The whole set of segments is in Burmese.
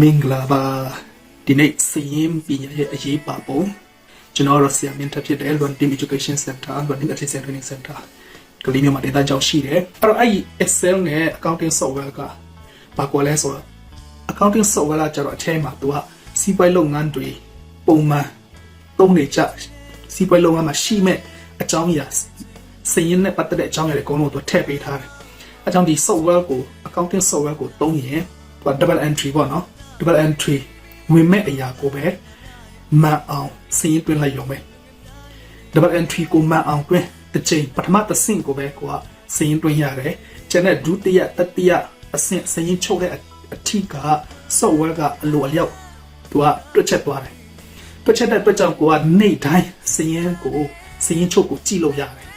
မင်္ဂလာပါဒီနေ့စည်ရင်ပညာရဲ့အရေးပါပုံကျွန်တော်တို့ဆရာမင်းထပ်ဖြစ်တဲ့ Luan Team Education Center Luan Team Assistant Training Center ကလေးမျိုးမှာဒေတာကြောင့်ရှိတယ်အဲ့တော့အဲ့ဒီ Excel နဲ့ Accounting Software ကဘာကွာလဲဆိုတော့ Accounting Software ကကျတော့အထဲမှာသူကစီးပွားရေးလုပ်ငန်းတွေပုံမှန်သုံးနေကြစီးပွားရေးလုပ်ငန်းမှာရှိမဲ့အကြောင်းအရာစည်ရင်နဲ့ပတ်သက်တဲ့အကြောင်းအရာတွေအကုန်လုံးသူထည့်ပေးထားတယ်အဲကြောင့်ဒီ software ကို accounting software ကိုသုံးရင်သူက double entry ပေါ့နော် double entry ဝင်မဲ့အရာကိုပဲမှန်အောင်စည်ရင်တွင်းလိုက်ရုံပဲ double entry ကိုမှန်အောင်တွင်းတစ်ချိန်ပထမတစ်ဆင့်ကိုပဲကိုကစည်ရင်တွင်းရတယ်ကျန်တဲ့ဒုတိယတတိယအဆင့်စည်ရင်ချုပ်တဲ့အထီးက software ကအလိုအလျောက်သူကတွက်ချက်သွားတယ်တွက်ချက်တဲ့အတွက်ကြောင့်ကိုကနေ့တိုင်းစည်ရင်ကိုစည်ရင်ချုပ်ကိုကြည့်လို့ရတယ်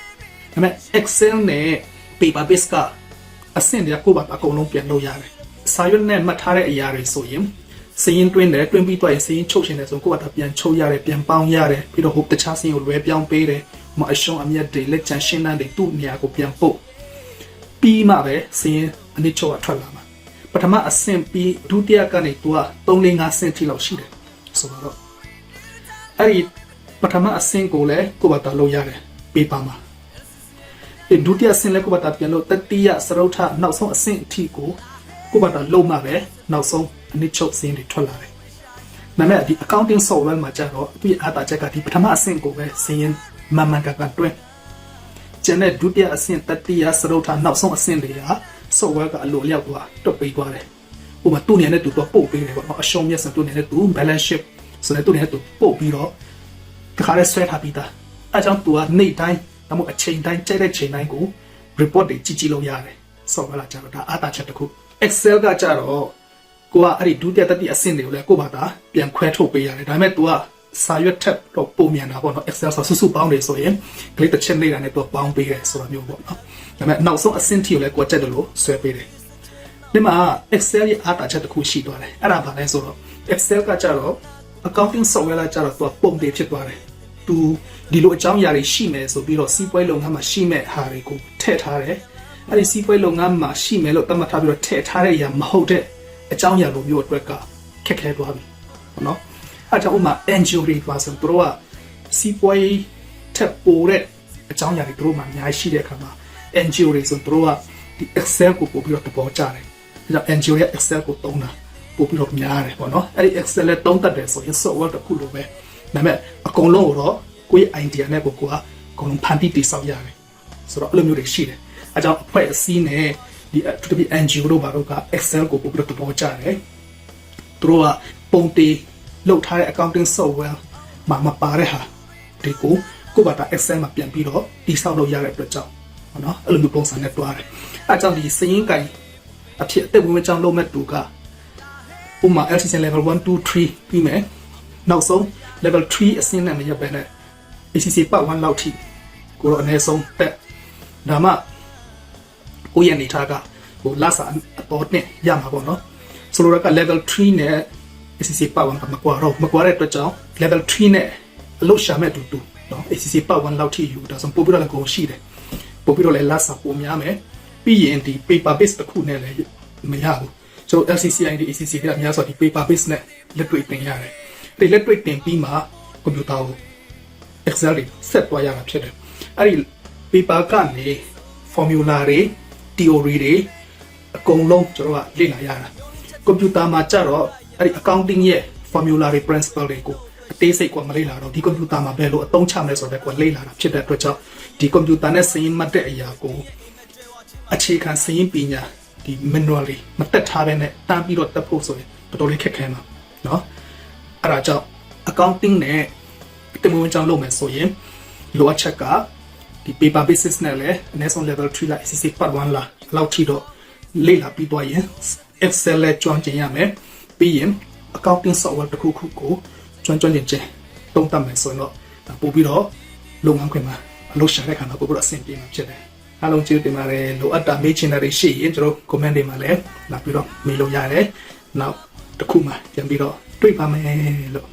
ဒါပေမဲ့ Excel နဲ့ paper base ကအဆင့်တွေကကိုယ့်ဘာအကုန်လုံးပြန်လုပ်ရတယ် စာရွက်နဲ့မှတ်ထားတဲ့အရာတွေဆိုရင်စရင်တွင်းတယ်တွင်းပြီးတော့ရင်စရင်ချုပ်ရှင်တယ်ဆိုကိုယ့်ဘာသာပြန်ချုပ်ရတယ်ပြန်ပေါင်းရတယ်ပြီးတော့ဟိုတခြားစရင်ကိုလွဲပြောင်းပေးတယ်မအရှုံးအမြတ်တွေလက်ချန်ရှင်းတန်းတွေသူ့နေရာကိုပြန်ပုတ်ပြီးမှပဲစရင်အနည်းချုပ်ကထွက်လာမှာပထမအဆင့်ပြီးဒုတိယကနေသူက3 4 5ဆင့်ထိလောက်ရှိတယ်ဆိုတော့အဲ့ဒီပထမအဆင့်ကိုလည်းကိုယ့်ဘာသာလုပ်ရတယ်ပေးပါမှာဒီဒုတိယဆင့်လဲကိုပါတာပြန်လို့တတိယစရုထနောက်ဆုံးအဆင့်အထိကို ကိုပါတာလုံးမှာပဲနောက်ဆုံးအနည်းချုပ်စင်းတွေထွက်လာတယ်။ဒါပေမဲ့ဒီ accounting software မှာကျတော့သူရဲ့အားသာချက်ကဒီပထမအဆင့်ကိုပဲစင်းရင်မှန်မှန်ကန်ကန်တွဲကျန်တဲ့ဒုတိယအဆင့်တတိယစရုထနောက်ဆုံးအဆင့်တွေက software ကအလိုအလျောက်သွားတွတ်ပေးသွားတယ်။ဥပမာသူ့နေနဲ့သူတော့ပို့ပေးတယ်ပေါ့နော်အရှုံးမြတ်စံသူ့နေနဲ့သူ balance sheet ဆိုတဲ့သူ့နေနဲ့သူပို့ပြီးတော့တခါလဲဆွဲထားပြီးသားအဲကြောင့်သူကနေ့တိုင်းဒါမှမဟုတ်အချိန်တိုင်းကြိုက်တဲ့ချိန်တိုင်းကို report တွေကြည့်ကြည့်လို့ရတယ် software လာကြတော့ဒါအားသာချက်တစ်ခု Excel ကကြတော့ကိုကအဲ့ဒီဒုတိယတတိအဆင့်တွေကိုလည်းကိုယ့်ဘာသာပြန်ခွဲထုတ်ပေးရတယ်ဒါပေမဲ့ तू ကစာရွက်ထက်တော့ပုံမြန်တာပေါ့နော် Excel ဆိုစုစုပေါင်းနေဆိုရင် click တစ်ချက်နေတာနဲ့ तू ပေါင်းပေးတယ်ဆိုတာမျိုးပေါ့နော်ဒါပေမဲ့နောက်ဆုံးအဆင့်ထိကိုလည်းကိုယ်ကြက်တယ်လို့ဆွဲပေးတယ်ဒီမှာ Excel ရဲ့အားသာချက်တစ်ခုရှိသွားတယ်အဲ့ဒါဘာလဲဆိုတော့ Excel ကကြတော့ accounting software လာကြတော့ तू ပုံတွေဖြစ်သွားတယ် तू ဒီလိုအကြောင်းအရာတွေရှိမယ်ဆိုပြီးတော့စီးပွားရေးလုပ်ငန်းမှာရှိမဲ့ဟာတွေကိုထည့်ထားတယ် အဲ့ဒီစီးပွားရေးလုပ်ငန်းမှာရှိမယ်လို့သတ်မှတ်ထားပြီးတော့ထည့်ထားတဲ့အရာမဟုတ်တဲ့အကြောင်းအရာလိုမျိုးအတွက်ကခက်ခဲသွားပြီဟုတ်နော်အဲ့ကြောင့်ဥမာ NGO တွေပါဆိုတော့ကစီးပွားရေးထက်ပိုတဲ့အကြောင်းအရာတွေတို့မှအများကြီးရှိတဲ့အခါမှာ NGO တွေဆိုတော့ကဒီ Excel ကိုပို့ပြီးတော့သဘောကျတယ်ဒါကြောင့် NGO ရဲ့ Excel ကိုသုံးတာပို့ပြီးတော့များတယ်ပေါ့နော်အဲ့ဒီ Excel နဲ့သုံးတတ်တယ်ဆိုရင် software တစ်ခုလိုပဲဒါပေမဲ့အကုန်လုံးကိုတော့ကိုယ့်ရဲ့ idea နဲ့ကိုကိုကအကုန်လုံးဖန်တီးတည်ဆောက်ရတယ်ဆိုတော့အဲ့လိုမျိုးတွေရှိတယ် အဲကြောင့်အဖွဲ့အစည်းနဲ့ဒီအထူးသဖြင့် NGO တို့ဘာလို့က Excel ကိုပို့ပြီးတော့သဘောကျတယ်သူတို့ကပုံတေးလုပ်ထားတဲ့ accounting software မှာမပါတဲ့ဟာဒီကိုကိုယ့်ဘာသာ Excel မှာပြန်ပြီးတော့တည်ဆောက်လို့ရတဲ့အတွက်ကြောင့်ဟုတ်နော်အဲ့လိုမျိုးပုံစံနဲ့တွားတယ်အဲကြောင့်ဒီစရင်းကင်အဖြစ်အသက်ဝင်ကြောင်းလုပ်မဲ့သူကဥပမာ LCC level 1 2 3ပြီးမယ်နောက်ဆုံး level 3အဆင့်နဲ့မရပ်ပဲနဲ့ ACC part 1လောက်ထိကိုတော့အနည်းဆုံးတက်ဒါမှ ကိုယ့်ရဲ့အနေထားကဟိုလဆာအပေါ်နဲ့ရမှာပေါ့နော်ဆိုလိုတာက level 3နဲ့ ACC part 1ကမကွာတော့မကွာတဲ့အတွက်ကြောင့် level 3နဲ့အလို့ရှာမဲ့တူတူနော် ACC part 1လောက်ထိယူဒါဆိုပို့ပြီးတော့လည်းကိုရှိတယ်ပို့ပြီးတော့လည်းလဆာပိုများမယ်ပြီးရင်ဒီ paper base တစ်ခုနဲ့လည်းမရဘူးဆိုတော့ LCCI ဒီ ACC ကအများဆိုဒီ paper base နဲ့လက်တွေ့တင်ရတယ်ဒီလက်တွေ့တင်ပြီးမှကွန်ပျူတာကို Excel တွေဆက်သွားရတာဖြစ်တယ်အဲ့ဒီ paper ကနေ formula တွေ theory တွေအကုန်လုံးကျွန်တော်ကလေ့လာရတာကွန်ပျူတာမှာကြတော့အဲ့ဒီ accounting ရဲ့ formula တွေ principle တွေကိုအသေးစိတ်ကမလေ့လာတော့ဒီကွန်ပျူတာမှာဘယ်လိုအသုံးချမလဲဆိုတော့ကိုလေ့လာတာဖြစ်တဲ့အတွက်ကြောင့်ဒီကွန်ပျူတာနဲ့စရင်မှတ်တဲ့အရာကိုအခြေခံစရင်ပညာဒီ manual တွေမတက်ထားဘဲနဲ့တန်းပြီးတော့တက်ဖို့ဆိုရင်တော်တော်လေးခက်ခဲမှာเนาะအဲ့ဒါကြောင့် accounting နဲ့တမွေးကြောင်းလုပ်မယ်ဆိုရင်လိုအပ်ချက်က ဒီ paper basis နဲ့လည်းအနည်းဆုံး level 3လာ ACC part 1လာလောက်ထိတော့လေ့လာပြီးသွားရင် Excel နဲ့ကျွမ်းကျင်ရမယ်ပြီးရင် accounting software တစ်ခုခုကိုကျွမ်းကျွမ်းကျင်ကျင်သုံးသပ်မယ်ဆိုရင်တော့ဒါပို့ပြီးတော့လုပ်ငန်းခွင်မှာအလုပ်ရှာတဲ့ခါမှာပို့ပြီးတော့အဆင်ပြေမှာဖြစ်တယ်အားလုံးကျေးဇူးတင်ပါတယ်လိုအပ်တာမေးချင်တာတွေရှိရင်ကျွန်တော် comment တွေမှာလည်းလာပြီးတော့မေးလို့ရတယ်နောက်တစ်ခုမှပြန်ပြီးတော့တွေ့ပါမယ်လို့